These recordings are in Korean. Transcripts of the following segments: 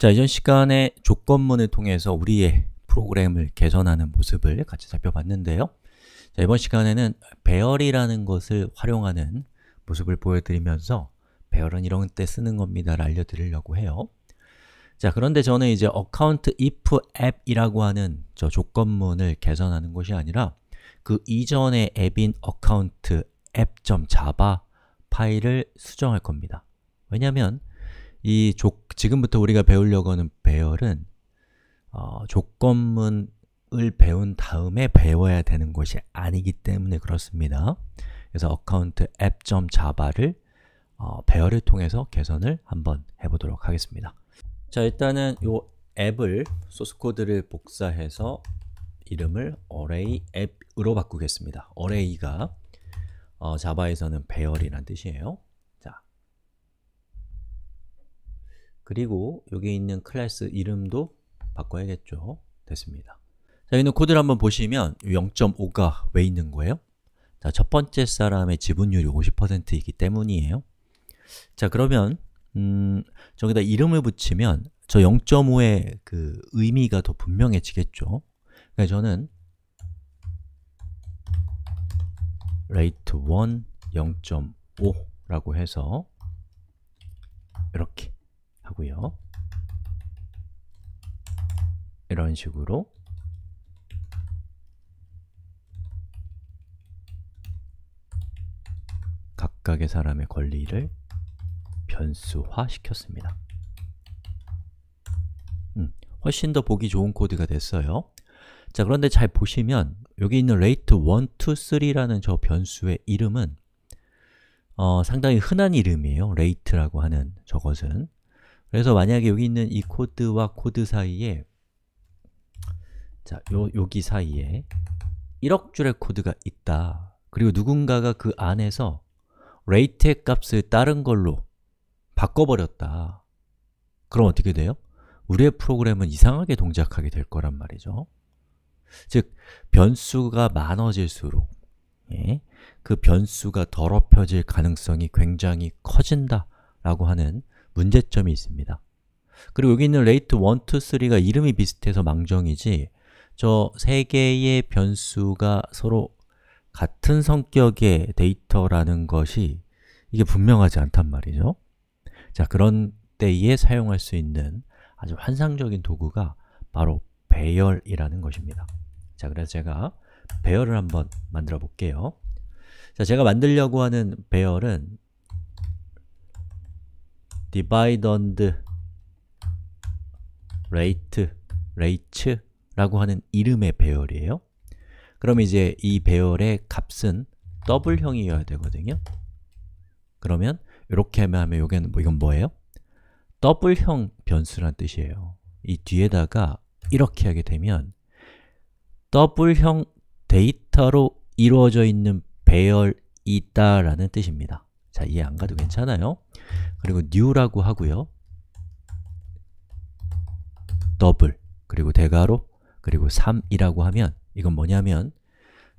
자, 이전 시간에 조건문을 통해서 우리의 프로그램을 개선하는 모습을 같이 살펴봤는데요. 자, 이번 시간에는 배열이라는 것을 활용하는 모습을 보여드리면서 배열은 이런 때 쓰는 겁니다 를 알려드리려고 해요. 자, 그런데 저는 이제 account if app이라고 하는 저 조건문을 개선하는 것이 아니라 그 이전의 앱인 account app.java 파일을 수정할 겁니다. 왜냐하면 이 조, 지금부터 우리가 배우려고 하는 배열은 어, 조건문을 배운 다음에 배워야 되는 것이 아니기 때문에 그렇습니다. 그래서 account app.java를 어, 배열을 통해서 개선을 한번 해보도록 하겠습니다. 자, 일단은 이 앱을 소스 코드를 복사해서 이름을 array 앱으로 바꾸겠습니다. array가 어, 자바에서는 배열이란 뜻이에요. 자, 그리고 여기 있는 클래스 이름도 바꿔야겠죠. 됐습니다. 자, 있는 코드를 한번 보시면 0.5가 왜 있는 거예요? 자, 첫 번째 사람의 지분율이 50%이기 때문이에요. 자, 그러면 음, 저기다 이름을 붙이면 저 0.5의 그 의미가 더 분명해지겠죠. 그래서 저는 rate 1 0.5라고 해서 이렇게 하고요. 이런 식으로 각각의 사람의 권리를 변수화 시켰습니다. 음, 훨씬 더 보기 좋은 코드가 됐어요. 자, 그런데 잘 보시면 여기 있는 rate 1, 2, 3라는 저 변수의 이름은 어, 상당히 흔한 이름이에요. rate라고 하는 저것은. 그래서 만약에 여기 있는 이 코드와 코드 사이에 자, 요, 여기 사이에 1억 줄의 코드가 있다. 그리고 누군가가 그 안에서 rate의 값을 다른 걸로 바꿔버렸다. 그럼 어떻게 돼요? 우리의 프로그램은 이상하게 동작하게 될 거란 말이죠. 즉, 변수가 많아질수록 예, 그 변수가 더럽혀질 가능성이 굉장히 커진다 라고 하는 문제점이 있습니다. 그리고 여기 있는 rate 1, 2, 3가 이름이 비슷해서 망정이지 저 세 개의 변수가 서로 같은 성격의 데이터라는 것이 이게 분명하지 않단 말이죠. 자, 그런 때에 사용할 수 있는 아주 환상적인 도구가 바로 배열이라는 것입니다. 자, 그래서 제가 배열을 한번 만들어 볼게요. 자, 제가 만들려고 하는 배열은 and rate, rate라고 하는 이름의 배열이에요. 그럼 이제 이 배열의 값은 더블형이어야 되거든요. 그러면 이렇게 하면 여기는 뭐 이건 뭐예요? 더블형 변수란 뜻이에요. 이 뒤에다가 이렇게 하게 되면 더블형 데이터로 이루어져 있는 배열이 있다라는 뜻입니다. 자, 이해 안 가도 괜찮아요. 그리고 new라고 하고요. 더블, 그리고 대괄호, 그리고 3이라고 하면 이건 뭐냐면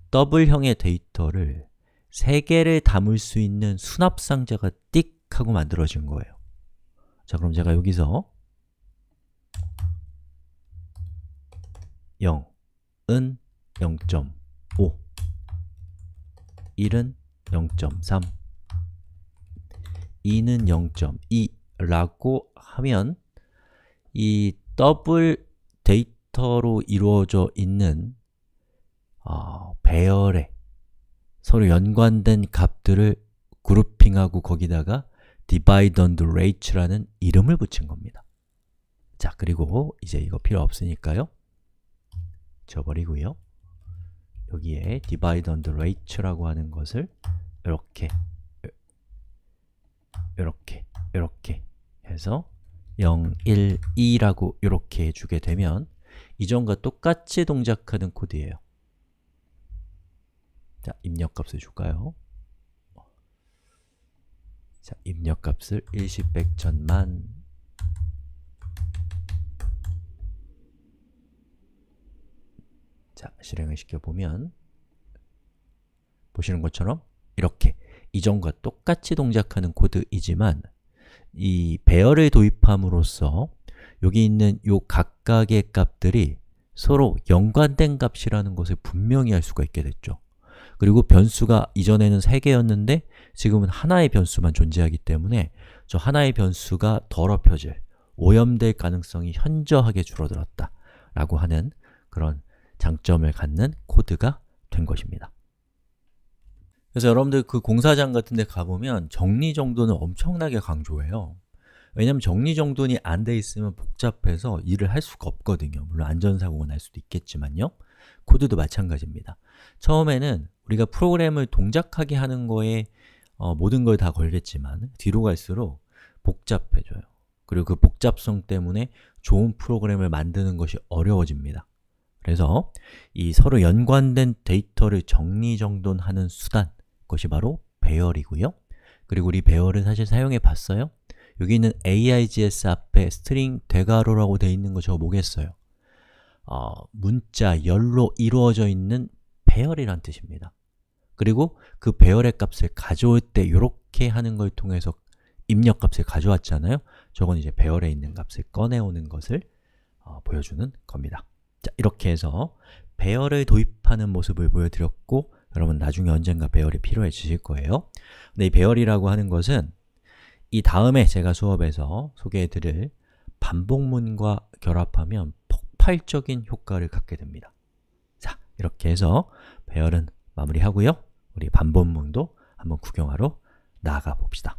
더블형의 데이터를 3개를 담을 수 있는 수납 상자가 띡 하고 만들어진 거예요. 자, 그럼 제가 여기서 0은 0.5 1은 0.3 2는 0.2 라고 하면 이 더블 데이터로 이루어져 있는 어, 배열에 서로 연관된 값들을 그룹핑하고 거기다가 divide and rate라는 이름을 붙인 겁니다. 자, 그리고 이제 이거 필요 없으니까요. 지워버리고요. 여기에 divide and rate라고 하는 것을 이렇게 이렇게 이렇게 해서 0, 1, 2라고 이렇게 해주게 되면 이전과 똑같이 동작하는 코드예요. 자, 입력값을 줄까요? 자, 입력값을 일십, 백, 천만 자, 실행을 시켜보면 보시는 것처럼 이렇게 이전과 똑같이 동작하는 코드이지만 이 배열을 도입함으로써 여기 있는 요 각각의 값들이 서로 연관된 값이라는 것을 분명히 알 수가 있게 됐죠. 그리고 변수가 이전에는 3개였는데 지금은 하나의 변수만 존재하기 때문에 저 하나의 변수가 더럽혀질, 오염될 가능성이 현저하게 줄어들었다 라고 하는 그런 장점을 갖는 코드가 된 것입니다. 그래서 여러분들 그 공사장 같은 데 가보면 정리정돈을 엄청나게 강조해요. 왜냐면 정리정돈이 안 돼 있으면 복잡해서 일을 할 수가 없거든요. 물론 안전사고가 날 수도 있겠지만요. 코드도 마찬가지입니다. 처음에는 우리가 프로그램을 동작하게 하는 거에 어, 모든 걸 다 걸겠지만 뒤로 갈수록 복잡해져요. 그리고 그 복잡성 때문에 좋은 프로그램을 만드는 것이 어려워집니다. 그래서 이 서로 연관된 데이터를 정리정돈하는 수단, 그 것이 바로 배열이고요. 그리고 우리 배열은 사실 사용해 봤어요. 여기 있는 AIGS 앞에 스트링 대괄호라고 되어 있는 거 저거 뭐겠어요? 어, 문자, 열로 이루어져 있는 배열이란 뜻입니다. 그리고 그 배열의 값을 가져올 때 이렇게 하는 걸 통해서 입력 값을 가져왔잖아요. 저건 이제 배열에 있는 값을 꺼내오는 것을 어, 보여주는 겁니다. 자, 이렇게 해서 배열을 도입하는 모습을 보여드렸고 여러분 나중에 언젠가 배열이 필요해지실 거예요. 근데 이 배열이라고 하는 것은 이 다음에 제가 수업에서 소개해드릴 반복문과 결합하면 폭발적인 효과를 갖게 됩니다. 자, 이렇게 해서 배열은 마무리하고요. 우리 반복문도 한번 구경하러 나가 봅시다.